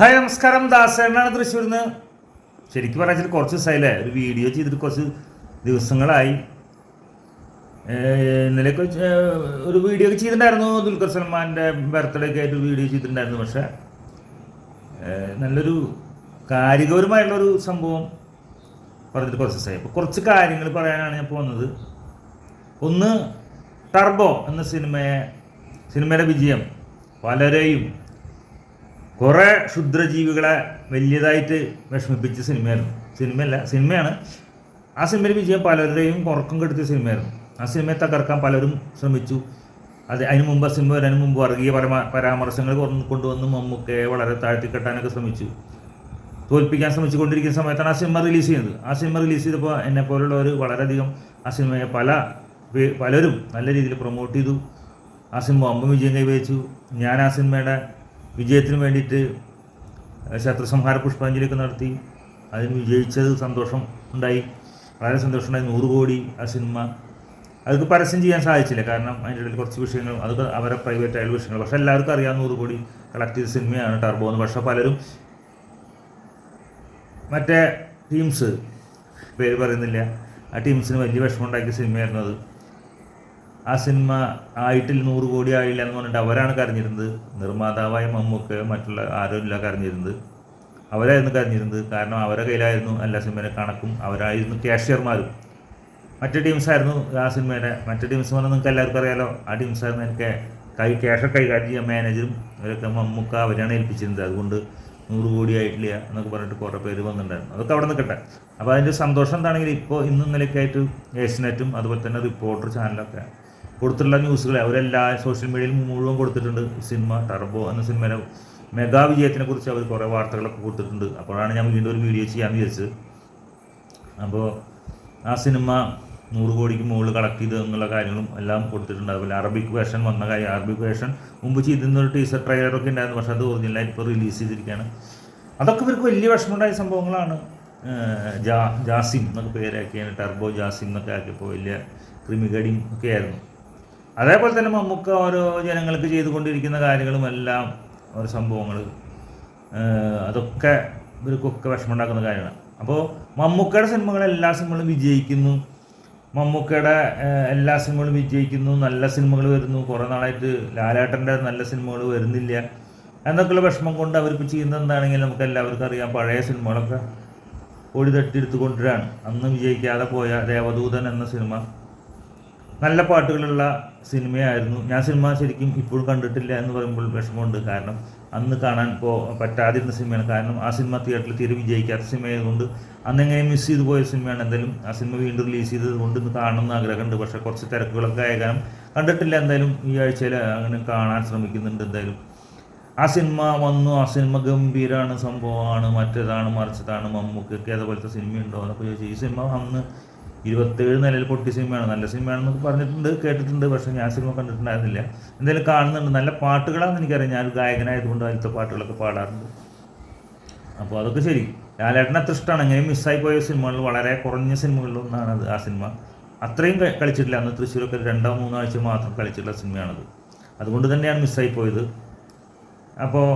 Hi നമസ്കാരം. ദാസേണ്ണാണ് തൃശ്ശൂരിൽ നിന്ന് ശരിക്കും പറഞ്ഞാൽ കുറച്ച് ദിവസമായില്ലേ ഒരു വീഡിയോ ചെയ്തിട്ട് കുറച്ച് ദിവസങ്ങളായി. ഇന്നലെയൊക്കെ ഒരു വീഡിയോ ഒക്കെ ചെയ്തിട്ടുണ്ടായിരുന്നു. ദുൽഖർ സൽമാന്റെ ബർത്ത്ഡേ ഒക്കെ ആയിട്ട് വീഡിയോ ചെയ്തിട്ടുണ്ടായിരുന്നു. പക്ഷേ നല്ലൊരു കാരികപരമായിട്ടുള്ളൊരു സംഭവം പറഞ്ഞിട്ട് കുറച്ച് ദിവസമായി. അപ്പോൾ കുറച്ച് കാര്യങ്ങൾ പറയാനാണ് ഞാൻ പോകുന്നത്. ഒന്ന് ടർബോ എന്ന സിനിമയെ സിനിമയുടെ വിജയം പലരെയും കുറേ ക്ഷുദ്രജീവികളെ വലിയതായിട്ട് വിഷമിപ്പിച്ച സിനിമയായിരുന്നു. സിനിമയല്ല സിനിമയാണ്. ആ സിനിമയിൽ വിജയം പലരുടെയും ഉറക്കം കെടുത്തിയ സിനിമയായിരുന്നു. ആ സിനിമയെ തകർക്കാൻ പലരും ശ്രമിച്ചു. അത് അതിന് മുമ്പ് സിനിമ വരാൻ മുമ്പ് വർഗീയ പരമാ പരാമർശങ്ങൾ കൊണ്ടുവന്ന് മമ്മൂക്കയെ വളരെ താഴ്ത്തി കെട്ടാനൊക്കെ ശ്രമിച്ചു. തോൽപ്പിക്കാൻ ശ്രമിച്ചുകൊണ്ടിരിക്കുന്ന സമയത്താണ് ആ സിനിമ റിലീസ് ചെയ്യുന്നത്. ആ സിനിമ റിലീസ് ചെയ്തപ്പോൾ എന്നെ പോലുള്ളവർ വളരെയധികം ആ സിനിമയെ പല പലരും നല്ല രീതിയിൽ പ്രൊമോട്ട് ചെയ്തു. ആ സിനിമ അമ്പം വിജയം കൈവരിച്ചു. ഞാൻ ആ സിനിമയുടെ വിജയത്തിന് വേണ്ടിയിട്ട് ശത്രുസംഹാര പുഷ്പാഞ്ജലിയൊക്കെ നടത്തി. അതിന് വിജയിച്ചത് സന്തോഷം ഉണ്ടായി. വളരെ സന്തോഷമുണ്ടായി. നൂറ് കോടി ആ സിനിമ. അതൊക്കെ പരസ്യം ചെയ്യാൻ സാധിച്ചില്ല. കാരണം അതിന്റെ ഇടയിൽ കുറച്ച് വിഷയങ്ങൾ അതൊക്കെ അവരെ പ്രൈവറ്റ് ആയുള്ള വിഷയങ്ങൾ. പക്ഷേ എല്ലാവർക്കും അറിയാം നൂറ് കോടി കളക്ട് ചെയ്ത സിനിമയാണ് ടർബോ എന്ന്. പക്ഷേ പലരും മറ്റേ ടീംസ് പേര് പറയുന്നില്ല. ആ ടീംസിന് വലിയ വിഷമം ഉണ്ടാക്കിയ സിനിമയായിരുന്നു അത്. ആ സിനിമ ആയിട്ടിൽ നൂറ് കോടി ആയില്ല എന്ന് പറഞ്ഞിട്ട് അവരാണ് കരഞ്ഞിരുന്നത്. നിർമ്മാതാവായ മമ്മൂക്ക് മറ്റുള്ള ആരുമില്ല കരഞ്ഞിരുന്നത്. അവരായിരുന്നു കരഞ്ഞിരുന്നത്. കാരണം അവരുടെ കയ്യിലായിരുന്നു എല്ലാ സിനിമയുടെ കണക്കും. അവരായിരുന്നു ക്യാഷ്യർമാരും മറ്റു ടീംസായിരുന്നു ആ സിനിമയുടെ. മറ്റു ടീംസ് പറഞ്ഞാൽ നിങ്ങൾക്ക് എല്ലാവർക്കും അറിയാലോ. ആ ടീംസായിരുന്നു എനിക്ക് കൈ ക്യാഷ് കൈകാര്യം ചെയ്യാൻ മാനേജറും അവരൊക്കെ മമ്മൂക്ക അവരാണ് ഏൽപ്പിച്ചിരുന്നത്. അതുകൊണ്ട് നൂറ് കോടി ആയിട്ടില്ല എന്നൊക്കെ പറഞ്ഞിട്ട് കുറേ പേര് വന്നിട്ടുണ്ടായിരുന്നു. അതൊക്കെ അവിടെ നിൽക്കട്ടെ. അപ്പോൾ അതിന്റെ സന്തോഷം എന്താണെങ്കിൽ ഇപ്പോൾ ഇന്നും നിലയ്ക്കായിട്ട് ഏഷ്യനെറ്റും അതുപോലെ തന്നെ റിപ്പോർട്ടർ ചാനലൊക്കെ കൊടുത്തിട്ടുള്ള ന്യൂസുകൾ അവരെല്ലാ സോഷ്യൽ മീഡിയയിൽ മുഴുവൻ കൊടുത്തിട്ടുണ്ട്. സിനിമ ടർബോ എന്ന സിനിമയിലെ മെഗാ വിജയത്തിനെ കുറിച്ച് അവർ കുറേ വാർത്തകളൊക്കെ കൊടുത്തിട്ടുണ്ട്. അപ്പോഴാണ് ഞാൻ വീണ്ടും ഒരു വീഡിയോ ചെയ്യാമെന്ന് വിചാരിച്ചത്. അപ്പോൾ ആ സിനിമ നൂറ് കോടിക്ക് മുകളിൽ കളക്ട് ചെയ്ത് എന്നുള്ള കാര്യങ്ങളും എല്ലാം കൊടുത്തിട്ടുണ്ട്. അതുപോലെ അറബിക് വേഷൻ വന്ന കാര്യം അറബിക് വേഷൻ മുമ്പ് ചെയ്തിരുന്നൊരു ടീസർ ട്രെയിലറൊക്കെ ഉണ്ടായിരുന്നു. പക്ഷേ അത് ഒറിജിനലായിട്ട് ഇപ്പോൾ റിലീസ് ചെയ്തിരിക്കുകയാണ്. അതൊക്കെ ഇവർക്ക് വലിയ വിഷമമുണ്ടായ സംഭവങ്ങളാണ്. ജാ ജാസിം എന്നൊക്കെ പേരാക്കിയാണ് ടർബോ ജാസിം എന്നൊക്കെ ആക്കിയപ്പോൾ വലിയ ക്രിമികടിയും ഒക്കെ ആയിരുന്നു. അതേപോലെ തന്നെ മമ്മൂക്ക ഓരോ ജനങ്ങൾക്ക് ചെയ്തുകൊണ്ടിരിക്കുന്ന കാര്യങ്ങളുമെല്ലാം ഓരോ സംഭവങ്ങൾ അതൊക്കെ ഇവർക്കൊക്കെ വിഷമമുണ്ടാക്കുന്ന കാര്യമാണ്. അപ്പോൾ മമ്മൂക്കയുടെ സിനിമകൾ എല്ലാ സിനിമകളും വിജയിക്കുന്നു. മമ്മൂക്കയുടെ എല്ലാ സിനിമകളും വിജയിക്കുന്നു. നല്ല സിനിമകൾ വരുന്നു. കുറേ നാളായിട്ട് ലാലേട്ടന്റെ നല്ല സിനിമകൾ വരുന്നില്ല. എന്നൊക്കെയുള്ള വിഷമം കൊണ്ട് അവർക്ക് ചെയ്യുന്ന എന്താണെങ്കിലും നമുക്ക് എല്ലാവർക്കും അറിയാം. പഴയ സിനിമകളൊക്കെ ഓടി തട്ടിയെടുത്ത് കൊണ്ടുവരാണ് അന്ന് വിജയിക്കാതെ പോയ ദേവദൂതൻ എന്ന സിനിമ നല്ല പാട്ടുകളുള്ള സിനിമയായിരുന്നു. ഞാൻ സിനിമ ശരിക്കും ഇപ്പോഴും കണ്ടിട്ടില്ല എന്ന് പറയുമ്പോൾ വിഷമമുണ്ട്. കാരണം അന്ന് കാണാൻ പോ പറ്റാതിരുന്ന സിനിമയാണ്. കാരണം ആ സിനിമ തിയേറ്ററിൽ തീരെ വിജയിക്കാത്ത സിനിമയായതുകൊണ്ട് അന്ന് എങ്ങനെ മിസ് ചെയ്തു പോയ സിനിമയാണ്. എന്തായാലും ആ സിനിമ വീണ്ടും റിലീസ് ചെയ്തത് കൊണ്ട് ഇന്ന് കാണണമെന്ന് ആഗ്രഹമുണ്ട്. പക്ഷേ കുറച്ച് തിരക്കുകളൊക്കെ ആയ കാരണം കണ്ടിട്ടില്ല. എന്തായാലും ഈ ആഴ്ചയിൽ അങ്ങനെ കാണാൻ ശ്രമിക്കുന്നുണ്ട് എന്തായാലും. ആ സിനിമ വന്നു. ആ സിനിമ ഗംഭീരമാണ് സംഭവമാണ്. മറ്റേതാണ് മറിച്ചതാണ് മമ്മൂക്കൊക്കെ അതുപോലത്തെ സിനിമയുണ്ടോ. എന്നൊക്കെ ചോദിച്ചു. ഈ സിനിമ അന്ന് ഇരുപത്തേഴ് നിലയിൽ പൊട്ടി സിനിമയാണ് നല്ല സിനിമയാണെന്നൊക്കെ പറഞ്ഞിട്ടുണ്ട് കേട്ടിട്ടുണ്ട് പക്ഷേ ഞാൻ സിനിമ കണ്ടിട്ടുണ്ടായിരുന്നില്ല. എന്തായാലും കാണുന്നുണ്ട്. നല്ല പാട്ടുകളാണെന്ന് എനിക്കറിയാം. ഞാൻ ഗായകനായതുകൊണ്ട് അതിലത്തെ പാട്ടുകളൊക്കെ പാടാറുണ്ട്. അപ്പോൾ അതൊക്കെ ശരി. ലാലേട്ടൻ അത്ര ഇഷ്ടമാണ്. എങ്ങനെ മിസ്സായി പോയ സിനിമകളിൽ വളരെ കുറഞ്ഞ സിനിമകളിലൊന്നാണ് അത് ആ സിനിമ അത്രയും കളിച്ചിട്ടില്ല. അന്ന് തൃശ്ശൂരൊക്കെ രണ്ടോ മൂന്നോ ആഴ്ച മാത്രം കളിച്ചിട്ടുള്ള സിനിമയാണത് അതുകൊണ്ട് തന്നെയാണ് മിസ്സായി പോയത്. അപ്പോൾ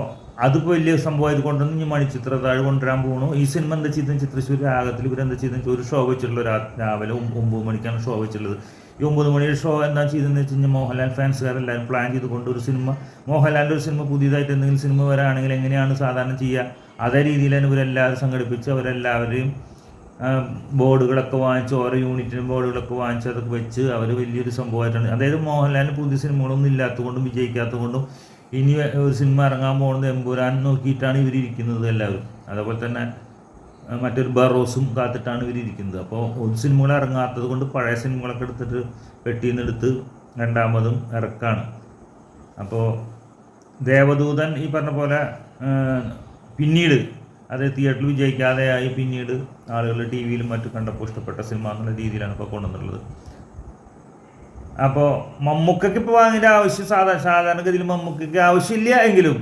അതിപ്പോൾ വലിയ സംഭവമായത് കൊണ്ടൊന്നും ഇനി മണിച്ചിത്ര താഴെ കൊണ്ടുവരാൻ പോകണു ഈ സിനിമ എന്താ ചെയ്തെന്ന് വെച്ചാൽ തൃശ്ശൂർ രാഗത്തിൽ ഇവരെന്താ ചെയ്തെന്ന് ഒരു ഷോ വെച്ചിട്ടുള്ള രാവിലെ ഒമ്പത് മണിക്കാണ് ഷോ വെച്ചിട്ടുള്ളത്. ഈ ഒമ്പത് മണിയുടെ ഷോ എന്താ ചെയ്തെന്ന് വെച്ച് കഴിഞ്ഞാൽ മോഹൻലാൽ ഫാൻസുകാരെല്ലാവരും പ്ലാൻ ചെയ്തുകൊണ്ട് ഒരു സിനിമ. മോഹൻലാലിന്റെ ഒരു സിനിമ പുതിയതായിട്ട് എന്തെങ്കിലും സിനിമ വരാണെങ്കിൽ എങ്ങനെയാണ് സാധാരണ ചെയ്യുക അതേ രീതിയിൽ തന്നെ ഇവരെല്ലാവരും സംഘടിപ്പിച്ച് അവരെല്ലാവരെയും ബോർഡുകളൊക്കെ വാങ്ങിച്ച് ഓരോ യൂണിറ്റിനും ബോർഡുകളൊക്കെ വാങ്ങിച്ച് അതൊക്കെ വെച്ച് അവർ വലിയൊരു സംഭവമായിട്ടാണ്. അതായത് മോഹൻലാലിന് പുതിയ സിനിമകളൊന്നും ഇല്ലാത്തതുകൊണ്ടും വിജയിക്കാത്തതുകൊണ്ടും ഇനി ഒരു സിനിമ ഇറങ്ങാൻ പോകുന്നത് എമ്പുരാൻ നോക്കിയിട്ടാണ് ഇവരിയ്ക്കുന്നത് എല്ലാവരും. അതേപോലെ തന്നെ മറ്റൊരു ബറോസും കാത്തിട്ടാണ് ഇവരിയ്ക്കുന്നത് അപ്പോൾ ഒരു സിനിമകൾ ഇറങ്ങാത്തത് കൊണ്ട് പഴയ സിനിമകളൊക്കെ എടുത്തിട്ട് പെട്ടിയിൽ നിന്ന് എടുത്ത് രണ്ടാമതും ഇറക്കാണ്. അപ്പോൾ ദേവദൂതൻ ഈ പറഞ്ഞ പോലെ പിന്നീട് അത് തിയേറ്ററിൽ വിജയിക്കാതെയായി പിന്നീട് ആളുകൾ ടി വിയിലും മറ്റും കണ്ടപ്പോൾ ഇഷ്ടപ്പെട്ട സിനിമ എന്നുള്ള രീതിയിലാണ് ഇപ്പോൾ കൊണ്ടുവന്നിട്ടുള്ളത്. അപ്പോൾ മമ്മൂക്കയ്ക്ക് ഇപ്പോൾ വാങ്ങിന്റെ ആവശ്യം സാധാരണ സാധാരണഗതിയിൽ മമ്മൂക്കയ്ക്ക് ആവശ്യമില്ല എങ്കിലും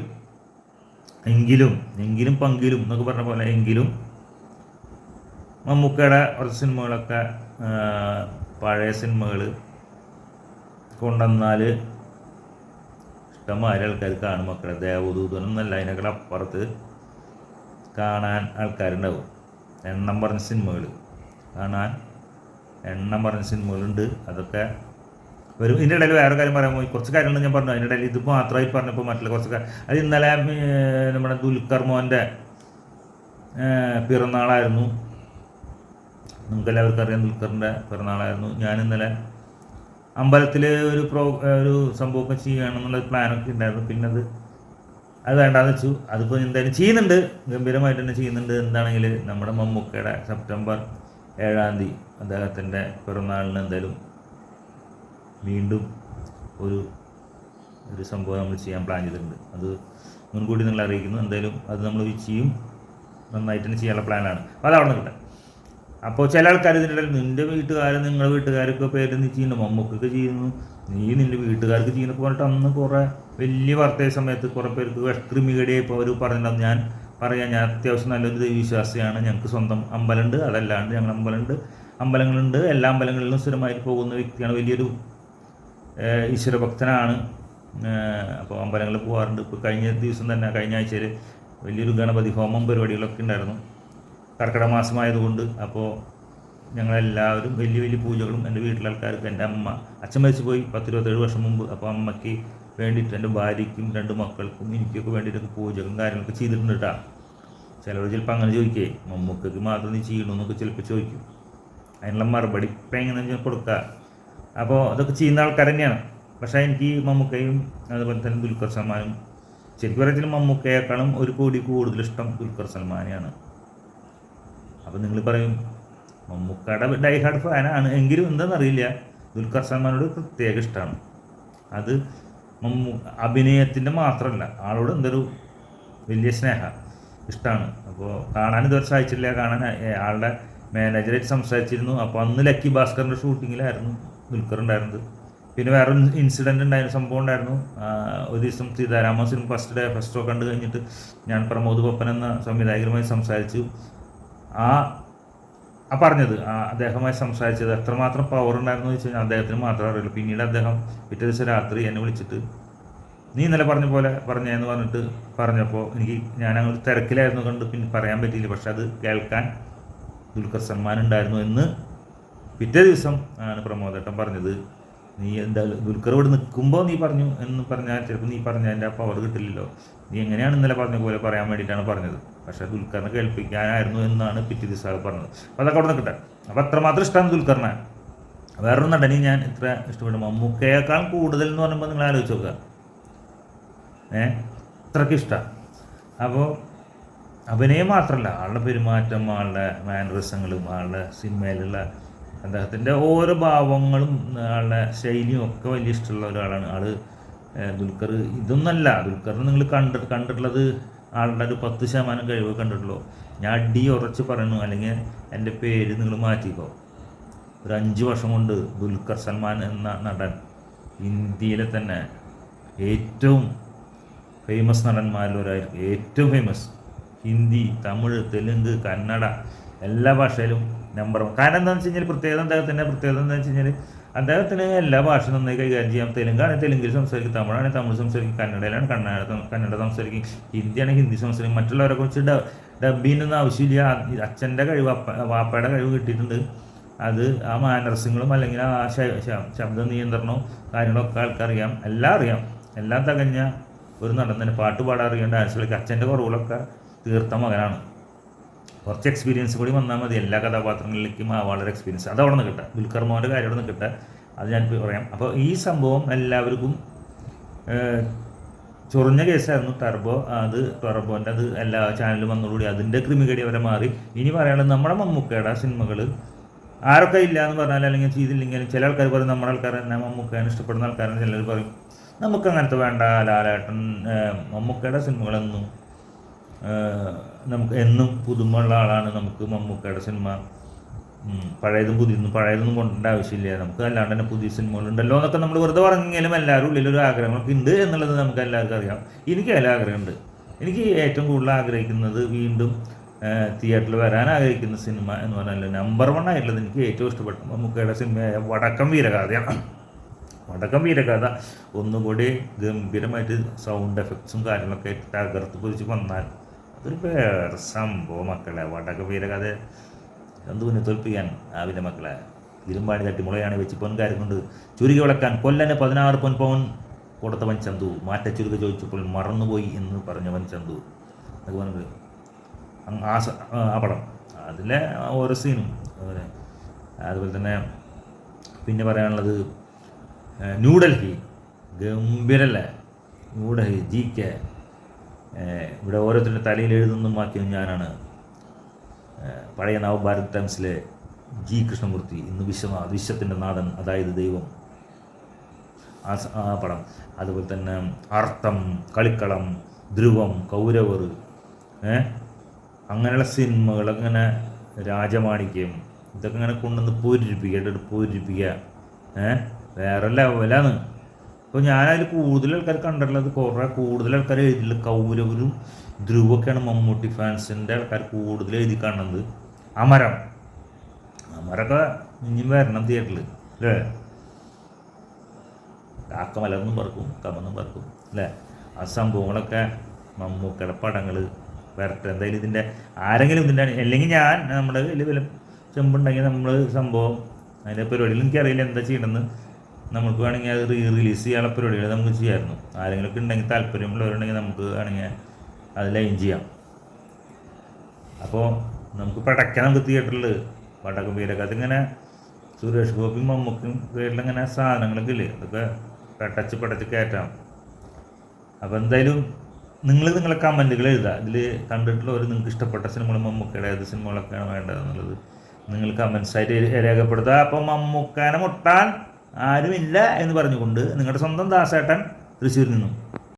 എങ്കിലും എങ്കിലും പങ്കിലും എന്നൊക്കെ പറഞ്ഞ പോലെ എങ്കിലും മമ്മൂക്കയുടെ കുറച്ച് സിനിമകളൊക്കെ പഴയ സിനിമകൾ കൊണ്ടുവന്നാൽ ഇഷ്ടംമാതിരി ആൾക്കാർ കാണും മക്കളെ. ദേവദൂതനൊന്നല്ല അതിനേക്കാൾ അപ്പുറത്ത് കാണാൻ ആൾക്കാരുണ്ടാവും. എണ്ണം പറഞ്ഞ സിനിമകൾ കാണാൻ എണ്ണം പറഞ്ഞ സിനിമകളുണ്ട്. അതൊക്കെ ഒരു ഇതിന്റെ ഇടയിൽ വേറെ കാര്യം പറയാൻ പോയി. കുറച്ച് കാര്യങ്ങൾ ഞാൻ പറഞ്ഞു. അതിന്റെ ഇടയിൽ ഇത് മാത്രമായി പറഞ്ഞപ്പോൾ മറ്റുള്ള കുറച്ച് അത് ഇന്നലെ നമ്മുടെ ദുൽഖർ മോന്റെ പിറന്നാളായിരുന്നു. നമുക്ക് എല്ലാവർക്കും അറിയാം ദുൽഖറിന്റെ പിറന്നാളായിരുന്നു. ഞാൻ ഇന്നലെ അമ്പലത്തിൽ ഒരു പ്രോ ഒരു സംഭവമൊക്കെ ചെയ്യുകയാണെന്നുള്ള പ്ലാനൊക്കെ ഉണ്ടായിരുന്നു. പിന്നെ അത് അത് വേണ്ടാന്ന് വെച്ചു. അതിപ്പോൾ എന്തായാലും ചെയ്യുന്നുണ്ട്. ഗംഭീരമായിട്ട് തന്നെ ചെയ്യുന്നുണ്ട്. എന്താണെങ്കിൽ നമ്മുടെ മമ്മൂക്കയുടെ സെപ്റ്റംബർ ഏഴാം തീയതി അദ്ദേഹത്തിന്റെ പിറന്നാളിന് എന്തായാലും വീണ്ടും ഒരു ഒരു സംഭവം നമ്മൾ ചെയ്യാൻ പ്ലാൻ ചെയ്തിട്ടുണ്ട്. അത് മുൻകൂട്ടി നിങ്ങൾ അറിയിക്കുന്നു. എന്തായാലും അത് നമ്മൾ ചെയ്യും. നന്നായിട്ട് തന്നെ ചെയ്യാനുള്ള പ്ലാനാണ് അപ്പോൾ അതവിടെ കിട്ടാം. അപ്പോൾ ചില ആൾക്കാർ ഇതിന്റെ നിന്റെ വീട്ടുകാർ നിങ്ങളുടെ വീട്ടുകാരൊക്കെ പേര് നീ ചെയ്യുന്നു മമ്മൂക്കൊക്കെ ചെയ്യുന്നു. നീ നിന്റെ വീട്ടുകാർക്ക് ചെയ്യുന്ന പോലെ അന്ന് കുറേ വലിയ വാർത്തയ സമയത്ത് കുറേ പേർക്ക് വിഷക്രിമികടിയായപ്പോൾ അവർ പറഞ്ഞിട്ടുണ്ടാവും. ഞാൻ പറയാം ഞാൻ അത്യാവശ്യം നല്ലൊരു ദൈവവിശ്വാസിയാണ്. ഞങ്ങൾക്ക് സ്വന്തം അമ്പലമുണ്ട്. അതല്ലാണ്ട് ഞങ്ങൾ അമ്പലമുണ്ട്. അമ്പലങ്ങളുണ്ട്. എല്ലാ അമ്പലങ്ങളിലും സ്ഥിരമായിട്ട് പോകുന്ന വ്യക്തിയാണ് വലിയൊരു ഈശ്വരഭക്തനാണ്. അപ്പോൾ അമ്പലങ്ങളിൽ പോകാറുണ്ട് ഇപ്പോൾ കഴിഞ്ഞ ദിവസം തന്നെ കഴിഞ്ഞ ആഴ്ചയിൽ വലിയൊരു ഗണപതി ഹോമം പരിപാടികളൊക്കെ ഉണ്ടായിരുന്നു. കർക്കിടക മാസമായതുകൊണ്ട് അപ്പോൾ ഞങ്ങളെല്ലാവരും വലിയ വലിയ പൂജകളും എന്റെ വീട്ടിലെ ആൾക്കാർക്ക് എന്റെ അമ്മ അച്ഛൻ മരിച്ചു പോയി പത്തിരുപത്തേഴ് വർഷം മുമ്പ്. അപ്പോൾ അമ്മയ്ക്ക് വേണ്ടിയിട്ട് എന്റെ ഭാര്യയ്ക്കും രണ്ട് മക്കൾക്കും എനിക്കൊക്കെ വേണ്ടിയിട്ടൊക്കെ പൂജകളും കാര്യങ്ങളൊക്കെ ചെയ്തിട്ടുണ്ട് കേട്ടോ ചിലർ ചിലപ്പോൾ അങ്ങനെ ചോദിക്കേ മമ്മൂക്കയ്ക്ക് മാത്രം നീ ചെയ്യണമെന്നൊക്കെ ചിലപ്പോൾ ചോദിക്കും. അതിനുള്ള മറുപടി ഇപ്പം എങ്ങനെയാണെന്ന് കൊടുക്കുക അപ്പോൾ അതൊക്കെ ചെയ്യുന്ന ആൾക്കാർ തന്നെയാണ്. പക്ഷേ എനിക്ക് മമ്മൂക്കയും അതുപോലെ തന്നെ ദുൽഖർ സൽമാനും ശരിക്കും പറഞ്ഞാൽ മമ്മൂക്കയേക്കാളും ഒരു കോടി കൂടുതൽ ഇഷ്ടം ദുൽഖർ സൽമാനെയാണ്. അപ്പോൾ നിങ്ങൾ പറയും മമ്മൂക്കയുടെ ഡൈ ഹാർഡ് ഫാനാണ്. എങ്കിലും എന്താണെന്നറിയില്ല ദുൽഖർ സൽമാനോട് പ്രത്യേക ഇഷ്ടമാണ്. അത് മമ്മൂ അഭിനയത്തിന്റെ മാത്രമല്ല ആളോട് എന്തൊരു വലിയ സ്നേഹ ഇഷ്ടമാണ് അപ്പോൾ കാണാൻ ഇതുവരെ സാധിച്ചില്ല കാണാൻ ആളുടെ മാനേജറായിട്ട് സംസാരിച്ചിരുന്നു. അപ്പോൾ അന്ന് ലക്കി ഭാസ്കറിന്റെ ഷൂട്ടിങ്ങിലായിരുന്നു ദുൽഖർ പിന്നെ വേറെ ഇൻസിഡന്റ് ഉണ്ടായിരുന്ന സംഭവം ഉണ്ടായിരുന്നു. ഒരു ദിവസം Seetharama cinema first day first show കണ്ടു കഴിഞ്ഞിട്ട് ഞാൻ പ്രമോദ് പപ്പൻ എന്ന സംവിധായകരുമായി സംസാരിച്ചു. ആ ആ പറഞ്ഞത് അദ്ദേഹമായി സംസാരിച്ചത് എത്രമാത്രം പവർ ഉണ്ടായിരുന്നു വെച്ച് കഴിഞ്ഞാൽ അദ്ദേഹത്തിന് മാത്രമേ അറിയുള്ളൂ. പിന്നീട് അദ്ദേഹം പിറ്റേ ദിവസം രാത്രി എന്നെ വിളിച്ചിട്ട് നീ ഇന്നലെ പറഞ്ഞ പോലെ പറഞ്ഞതെന്ന് പറഞ്ഞിട്ട് പറഞ്ഞപ്പോൾ എനിക്ക് ഞാൻ അങ്ങോട്ട് തിരക്കിലായിരുന്നു കണ്ട് പിന്നെ പറയാൻ പറ്റിയില്ല. പക്ഷെ അത് കേൾക്കാൻ ദുൽഖർ സൽമാൻ ഉണ്ടായിരുന്നു എന്ന് പിറ്റേ ദിവസം ആണ് പ്രമോദേട്ടൻ പറഞ്ഞത് നീ എന്തായാലും ദുൽഖർ ഇവിടെ നിൽക്കുമ്പോൾ നീ പറഞ്ഞു എന്ന് പറഞ്ഞാൽ ചിലപ്പോൾ നീ പറഞ്ഞതിന്റെ ആ പവർ കിട്ടില്ലല്ലോ. നീ എങ്ങനെയാണ് ഇന്നലെ പറഞ്ഞ പോലെ പറയാൻ വേണ്ടിയിട്ടാണ് പറഞ്ഞത്. പക്ഷേ ദുൽഖറിനെ കേൾപ്പിക്കാനായിരുന്നു എന്നാണ് പിറ്റേ ദിവസം ആൾ പറഞ്ഞത്. അപ്പോൾ അതൊക്കെ അവിടെ നിൽക്കട്ടെ. അപ്പോൾ അത്രമാത്രം ഇഷ്ടമാണ് ദുൽഖറിനെ. വേറൊരു നടനെ ഞാൻ ഇത്ര ഇഷ്ടപ്പെട്ടു മമ്മൂക്കയേക്കാൾ കൂടുതൽ എന്ന് പറയുമ്പോൾ നിങ്ങൾ ആലോചിച്ച് നോക്കുക. ഏ? അത്രയ്ക്ക് ഇഷ്ടമാണ് അപ്പോൾ അഭിനയം മാത്രമല്ല ആളുടെ പെരുമാറ്റം ആളുടെ മാനറിസങ്ങളും ആളുടെ സിനിമയിലുള്ള അദ്ദേഹത്തിന്റെ ഓരോ ഭാവങ്ങളും ആളുടെ ശൈലിയും ഒക്കെ വലിയ ഇഷ്ടമുള്ള ഒരാളാണ്. ആൾ ദുൽഖർ ഇതൊന്നല്ല. ദുൽഖറിന് നിങ്ങൾ കണ്ട കണ്ടിട്ടുള്ളത് ആളുടെ ഒരു പത്ത് ശതമാനം കഴിവ് കണ്ടിട്ടുള്ളൂ. ഞാൻ അടി ഉറച്ച് പറയണു അല്ലെങ്കിൽ എന്റെ പേര് നിങ്ങൾ മാറ്റിക്കോ. ഒരു അഞ്ച് വർഷം കൊണ്ട് ദുൽഖർ സൽമാൻ എന്ന നടൻ ഇന്ത്യയിലെ തന്നെ ഏറ്റവും ഫേമസ് നടന്മാരിൽ ഏറ്റവും ഫേമസ് ഹിന്ദി തമിഴ് തെലുങ്ക് കന്നഡ എല്ലാ ഭാഷയിലും നമ്പർ കാരണം എന്താണെന്ന് വെച്ച് കഴിഞ്ഞാൽ പ്രത്യേകത അദ്ദേഹത്തിന്റെ പ്രത്യേകത എന്താണെന്ന് വെച്ച് കഴിഞ്ഞാൽ അദ്ദേഹത്തിന് എല്ലാ ഭാഷ നന്നായി കൈകാര്യം ചെയ്യാം. തെലുങ്കാണ് തെലുങ്കിൽ സംസാരിക്കും തമിഴാണെങ്കിൽ തമിഴ് സംസാരിക്കും കന്നഡയിലാണ് കന്നഡ കന്നഡ സംസാരിക്കും ഹിന്ദിയാണെങ്കിൽ ഹിന്ദി സംസാരിക്കും. മറ്റുള്ളവരെ കുറിച്ച് ഡബിനൊന്നും ആവശ്യമില്ല. അച്ഛന്റെ കഴിവ് അപ്പ വാപ്പയുടെ കഴിവ് കിട്ടിയിട്ടുണ്ട്. അത് ആ മാനർസിങ്ങളും അല്ലെങ്കിൽ ആ ശബ്ദ നിയന്ത്രണവും കാര്യങ്ങളൊക്കെ ആൾക്കറിയാം എല്ലാം അറിയാം. എല്ലാം തകഞ്ഞ ഒരു നടൻ തന്നെ. പാട്ട് പാടാൻ അറിയാം. അച്ഛന്റെ കുറവുകളൊക്കെ തീർത്ത മകനാണ്. കുറച്ച് എക്സ്പീരിയൻസ് കൂടി വന്നാൽ മതി. എല്ലാ കഥാപാത്രങ്ങളിലേക്കും ആ വളരെ എക്സ്പീരിയൻസ് അത് അവിടെ നിൽക്കട്ടെ ദുൽഖർ മോന്റെ കാര്യം അവിടെ നിന്ന് കിട്ടുക. അത് ഞാൻ പറയാം. അപ്പോൾ ഈ സംഭവം എല്ലാവർക്കും ചൊറിഞ്ഞ കേസായിരുന്നു. ടർബോ അത് ടർബോന്റെ അത് എല്ലാ ചാനലും വന്നതോടുകൂടി അതിന്റെ ക്രിമികടി വരെ മാറി. ഇനി പറയാനുള്ളത് നമ്മുടെ മമ്മൂക്കയുടെ സിനിമകൾ ആരൊക്കെ ഇല്ല എന്ന് പറഞ്ഞാൽ അല്ലെങ്കിൽ ചെയ്തില്ലെങ്കിലും ചില ആൾക്കാർ പറയും നമ്മുടെ ആൾക്കാർ തന്നെ മമ്മൂക്കയാണ് ഇഷ്ടപ്പെടുന്ന ആൾക്കാരെന്ന് ചിലർ പറയും നമുക്ക് അങ്ങനത്തെ വേണ്ട ലാലേട്ടൻ മമ്മൂക്കയുടെ സിനിമകളെന്നും നമുക്ക് എന്നും പുതുമയുള്ള ആളാണ് നമുക്ക് മമ്മൂക്കയുടെ സിനിമ. പഴയതും പുതിയതും പഴയതൊന്നും കൊണ്ടേണ്ട ആവശ്യമില്ല. നമുക്ക് അല്ലാണ്ട് തന്നെ പുതിയ സിനിമകളുണ്ടല്ലോ എന്നൊക്കെ നമ്മൾ വെറുതെ പറഞ്ഞെങ്കിലും എല്ലാവരും ഉള്ളിലൊരു ആഗ്രഹങ്ങളൊക്കെ ഉണ്ട്. എന്നുള്ളത് നമുക്ക് എല്ലാവർക്കും അറിയാം. എനിക്ക് എല്ലാ ആഗ്രഹമുണ്ട്. എനിക്ക് ഏറ്റവും കൂടുതൽ ആഗ്രഹിക്കുന്നത് വീണ്ടും തിയേറ്ററിൽ വരാൻ ആഗ്രഹിക്കുന്ന സിനിമ എന്ന് പറഞ്ഞാൽ നമ്പർ വൺ ആയിട്ടുള്ളത് എനിക്ക് ഏറ്റവും ഇഷ്ടപ്പെട്ട മമ്മൂക്കയുടെ സിനിമയായ വടക്കം വീരഗാഥയാണ്. വടക്കം വീരഗാഥ ഒന്നുകൂടി ഗംഭീരമായിട്ട് സൗണ്ട് എഫക്ട്സും കാര്യങ്ങളൊക്കെ തകർത്ത് പൊതിച്ച് വന്നാൽ ഇതൊരു വേറെ സംഭവം മക്കളെ വീര കഥ എന്തുവിനെ തോൽപ്പിക്കാൻ ആവില്ല മക്കളെ. ഇരുമ്പാണി തട്ടി മുളയാണ് വെച്ച് പൊൻകാരം കൊണ്ട് ചുരുക്കി വിളക്കാൻ കൊല്ലന് പതിനാറ് പൊൻപവൻ കൊടുത്തവൻ ചന്തു. മാറ്റ ചുരുക്ക ചോദിച്ചപ്പോൾ മറന്നുപോയി എന്ന് പറഞ്ഞവൻ ചന്തു. അങ്ങ് ആ ആ പടം. അതിലെ ഓരോ സീനും അതുപോലെ. അതുപോലെ തന്നെ പിന്നെ പറയാനുള്ളത് New Delhi. ഗംഭീരല്ലേ? New Delhi G K. ഇവിടെ ഓരോരുത്തരുടെ തലയിൽ എഴുതുന്നതും വാക്യം ഞാനാണ്. പഴയ നവഭാരത് ടൈംസിലെ ജി കൃഷ്ണമൂർത്തി ഇന്ന് വിശ്വനാഥ് വിശ്വത്തിന്റെ നാടൻ അതായത് ദൈവം. ആ ആ പടം. അതുപോലെ തന്നെ അർത്ഥം കളിക്കളം ധ്രുവം കൗരവർ അങ്ങനെയുള്ള സിനിമകൾ അങ്ങനെ രാജമാണിക്യം ഇതൊക്കെ ഇങ്ങനെ കൊണ്ടുവന്ന് പൂരിപ്പിക്കുക എന്നിട്ട് പൂരിപ്പിക്കുക ഏഹ് വേറെ ലെവലാണ്. ഇപ്പോൾ ഞാനതിൽ കൂടുതൽ ആൾക്കാർ കണ്ടിട്ടുള്ളത് കുറേ കൂടുതൽ ആൾക്കാർ എഴുതിയിട്ടുള്ളത് കൗരവരും ധ്രുവൊക്കെയാണ് മമ്മൂട്ടി ഫാൻസിന്റെ ആൾക്കാർ കൂടുതൽ എഴുതി കാണുന്നത്. അമരം. അമരൊക്കെ ഇനിയും വരണം തിയേറ്ററിൽ അല്ലേ? കാക്കമലൊന്നും പറക്കും കമന്നും പറക്കും അല്ലേ? ആ സംഭവങ്ങളൊക്കെ മമ്മൂക്കയുടെ പടങ്ങൾ വരട്ടെ. എന്തായാലും ഇതിന്റെ ആരെങ്കിലും ഇതിന്റെ അല്ലെങ്കിൽ ഞാൻ നമ്മുടെ വലിയ വില ചെമ്പുണ്ടെങ്കിൽ നമ്മൾ സംഭവം അതിന്റെ പരിപാടിയിൽ എനിക്കറിയില്ല എന്താ ചെയ്യണമെന്ന് നമുക്ക് വേണമെങ്കിൽ അത് റീ റിലീസ് ചെയ്യാനുള്ള പരിപാടികൾ നമുക്ക് ചെയ്യാമായിരുന്നു. ആരെങ്കിലുമൊക്കെ ഉണ്ടെങ്കിൽ താല്പര്യമുള്ളവരുണ്ടെങ്കിൽ നമുക്ക് വേണമെങ്കിൽ അത് ലൈൻ ചെയ്യാം. അപ്പോൾ നമുക്ക് പടയ്ക്കാൻ നമുക്ക് തിയേറ്ററിൽ പടക്കം പേരൊക്കെ അതിങ്ങനെ സുരേഷ് ഗോപിയും മമ്മൂക്കും പേരിലിങ്ങനെ സാധനങ്ങളൊക്കെ ഇല്ലേ? അതൊക്കെ പടച്ച് പടച്ച് കയറ്റാം. അപ്പോൾ എന്തായാലും നിങ്ങൾ നിങ്ങളെ കമന്റുകൾ എഴുതുക. ഇതിൽ കണ്ടിട്ടുള്ളവർ നിങ്ങൾക്ക് ഇഷ്ടപ്പെട്ട സിനിമകൾ മമ്മൂക്കയുടെ ഏത് സിനിമകളൊക്കെയാണ് വേണ്ടതെന്നുള്ളത് നിങ്ങൾ കമൻസായിട്ട് രേഖപ്പെടുത്തുക. അപ്പോൾ മമ്മൂക്കാനെ മുട്ടാൻ ആരുമില്ല എന്ന് പറഞ്ഞുകൊണ്ട് നിങ്ങളുടെ സ്വന്തം ദാസേട്ടൻ തൃശ്ശൂരിൽ നിന്നും.